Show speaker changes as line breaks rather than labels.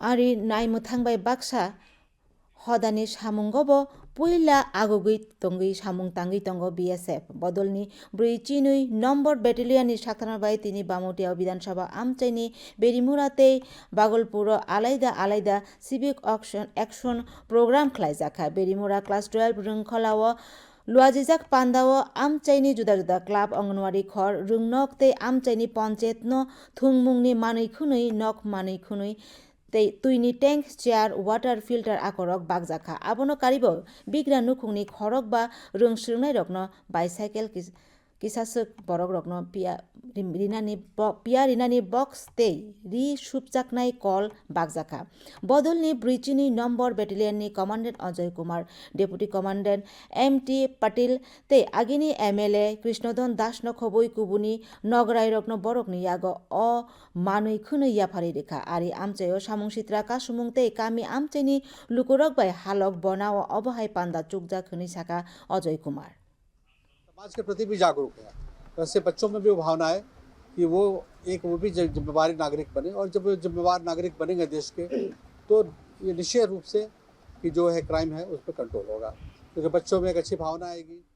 ari naimwthangbai baksa hodani samungobo puila agogui tongui samung tangui tongo BSF bodolni brui chinui nombor battalion ni sakthana bai tini Bamotiya Vidhan Sabha amchaini Berimura tei Bagolpuro alaida alaida civic action action program khlaijaka Berimura class 12 rungkholao luajijak pandao amchaini juda juda club ongonwari khor rungnog tei amchaini panchayat no thwngmungni manui tei tuini tank chair water filter akorok bakjaka abono karibo bigra nukhungni khorok ba rungsrwngnai rokno bicycle kisasuk borok rokno রিনানি পিয়া রিনানি box তে রি সুপচাকনাই কল বাগজাখা। বদলনি ব্রিচিনি নম্বর ব্যাটেলিয়াননি commandant Ajay Kumar. Deputy commandant M T Patil তে আগিনি M L A, Krishnadhan Das নখবই কুবুনি নগরাই রগ্ন বরক নি ইয়াগ অ মানুই খুন ইয়া ফারি রেখা। আর এই আমচয় সামুং সিত্রা কাসুমুং তে কামি আমচেনি লুকুরক বাই হালক বনা ও অবহাই পান্দা চুকজা খুনি সাকা অজয় কুমার।
समाज के प्रति भी जागरूक है तो ऐसे बच्चों में भी वो भावना है कि वो एक वो भी जिम्मेवार नागरिक बने और जब वो जिम्मेवार नागरिक बनेंगे देश के तो ये निश्चय रूप से कि जो है क्राइम है उस पर कंट्रोल होगा। क्योंकि तो बच्चों में एक अच्छी भावना आएगी।